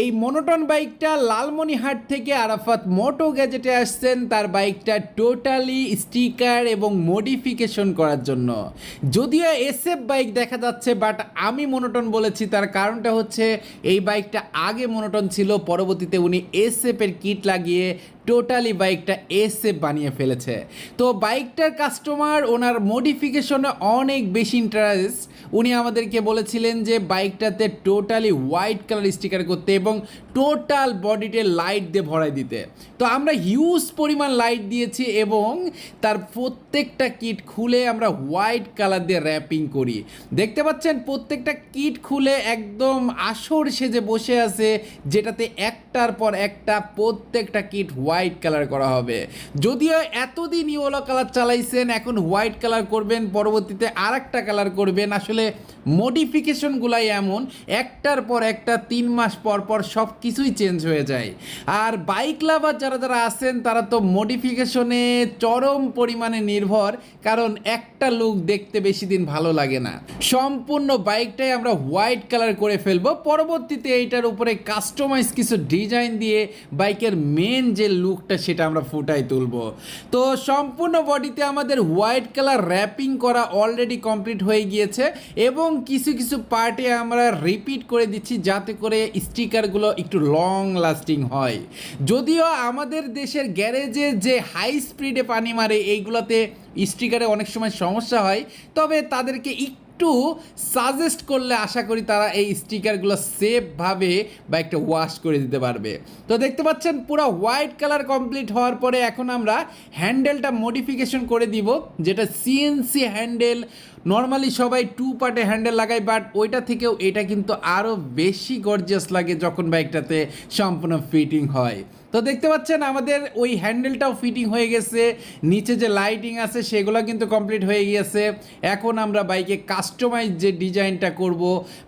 এই মনোটন বাইকটা লালমনিহাট থেকে আরাফাত মোটো গ্যাজেটে আসছেন তার বাইকটা টোটালি স্টিকার এবং মডিফিকেশন করার জন্য। যদিও এসএফ বাইক দেখা যাচ্ছে বাট আমি মনোটন বলেছি, তার কারণটা হচ্ছে এই বাইকটা আগে মনোটন ছিল, পরবর্তীতে উনি এসএফের কিট লাগিয়ে টোটালি বাইকটা এসএফ বানিয়ে ফেলেছে। তো বাইকটার কাস্টমার ওনার মডিফিকেশনে অনেক বেশি ইন্টারেস্ট উনি আমাদেরকে বলেছিলেন যে বাইকটাতে টোটালি হোয়াইট কালার স্টিকার করতে এবং টোটাল বডিতে লাইট দিয়ে ভরাই দিতে। তো আমরা হিউজ পরিমাণ লাইট দিয়েছি এবং তার প্রত্যেকটা কিট খুলে আমরা হোয়াইট কালার দিয়ে র্যাপিং করি। দেখতে পাচ্ছেন প্রত্যেকটা কিট খুলে একদম আসর সেজে বসে আছে, যেটাতে একটার পর একটা প্রত্যেকটা কিট হোয়াইট কালার করা হবে। যদিও এতদিন ইয়েলো কালার চালাইছেন, এখন হোয়াইট কালার করবেন, পরবর্তীতে আর একটা কালার করবেন। আসলে মডিফিকেশনগুলাই এমন, একটার পর একটা, তিন মাস পর পর সব কিছুই চেঞ্জ হয়ে যায়। আর বাইক লাভার যারা যারা আছেন, তারা তো মডিফিকেশনে চরম পরিমাণে নির্ভর, কারণ একটা লুক দেখতে বেশি দিন ভালো লাগে না। সম্পূর্ণ বাইকটাই আমরা হোয়াইট কালার করে ফেলব। পরবর্তীতে এইটার উপরে কাস্টমাইজ কিছু ডিজাইন দিয়ে বাইকের মেন যে লুকটা সেটা আমরা ফুটাই তুলবো। তো সম্পূর্ণ বডিতে আমাদের হোয়াইট কালার র্যাপিং করা অলরেডি কমপ্লিট হয়ে গিয়েছে এবং কিছু কিছু পার্টে আমরা রিপিট করে দিচ্ছি যাতে করে স্টিকারগুলো একটু লং লাস্টিং হয়। যদিও আমাদের দেশের গ্যারেজে যে হাই স্পিডে পানি মারে, এইগুলোতে স্টিকারে অনেক সময় সমস্যা হয়, তবে তাদেরকে একটু সাজেস্ট করলে আশা করি তারা এই স্টিকারগুলো সেফভাবে বা একটা ওয়াশ করে দিতে পারবে। তো দেখতে পাচ্ছেন পুরো হোয়াইট কালার কমপ্লিট হওয়ার পরে এখন আমরা হ্যান্ডেলটা মডিফিকেশন করে দিব, যেটা সিএনসি হ্যান্ডেল নর্মালি সবাই টু পার্টে হ্যান্ডেল লাগায় বাট ওইটা থেকেও এটা কিন্তু আরও বেশি গর্জিয়াস লাগে যখন বাইকটাতে সম্পূর্ণ ফিটিং হয়। তো দেখতে পাচ্ছেন আমাদের ওই হ্যান্ডেলটাও ফিটিং হয়ে গেছে, নিচে যে লাইটিং আছে সেগুলো কিন্তু কমপ্লিট হয়ে গিয়েছে। এখন আমরা বাইকে কাস্টমাইজ যে ডিজাইনটা করব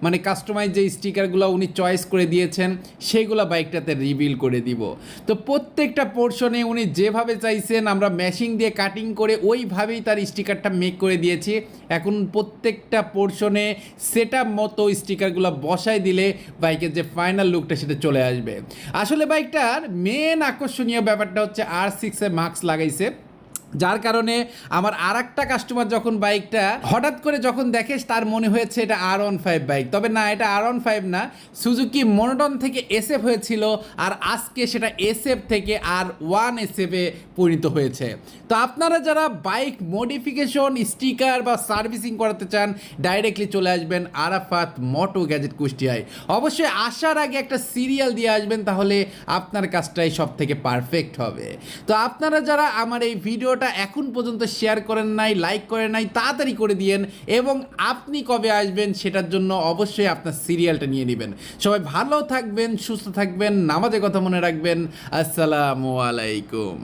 মানে কাস্টমাইজ যে স্টিকারগুলো উনি চয়েস করে দিয়েছেন, সেগুলো বাইকটাতে রিভিল করে দিব। তো প্রত্যেকটা পোর্শনে উনি যেভাবে চাইছেন, আমরা ম্যাশিং দিয়ে কাটিং করে ওইভাবেই তার স্টিকারটা মেক করে দিয়েছি। এখন প্রত্যেকটা পোর্শনে সেট মতো স্টিকারগুলো বসাই দিলে বাইকের যে ফাইনাল লুকটা সেটা চলে আসবে। আসলে বাইকটার মেন আকর্ষণীয় ব্যাপারটা হচ্ছে আর সিক্সে মাস্ক লাগাইছে। যার কারণে আমার আর একটা কাস্টমার যখন বাইকটা হঠাৎ করে যখন দেখে, তার মনে হয়েছে এটা আর ওয়ান ফাইভ বাইক তবে না, এটা আর ওয়ান ফাইভ না সুজুকি মনোটন থেকে এসএফ হয়েছিল আর আজকে সেটা এসএফ থেকে আর ওয়ান এসএফে পরিণত হয়েছে। তো আপনারা যারা বাইক মডিফিকেশন স্টিকার বা সার্ভিসিং করাতে চান ডাইরেক্টলি চলে আসবেন আরাফাত মোটো গ্যাজেট কুষ্টিয়ায়। অবশ্যই আসার আগে একটা সিরিয়াল দিয়ে আসবেন, তাহলে আপনার কাজটাই সব থেকে পারফেক্ট হবে। তো আপনারা যারা আমার এই ভিডিওটা এখন পর্যন্ত শেয়ার করেন নাই লাইক করেন নাই, তাড়াতাড়ি করে দিয়েন এবং আপনি কবে আসবেন সেটার জন্য অবশ্যই আপনার সিরিয়ালটা নিয়ে নেবেন। সবাই ভালো থাকবেন, সুস্থ থাকবেন, নামাজের কথা মনে রাখবেন। আসসালামু আলাইকুম।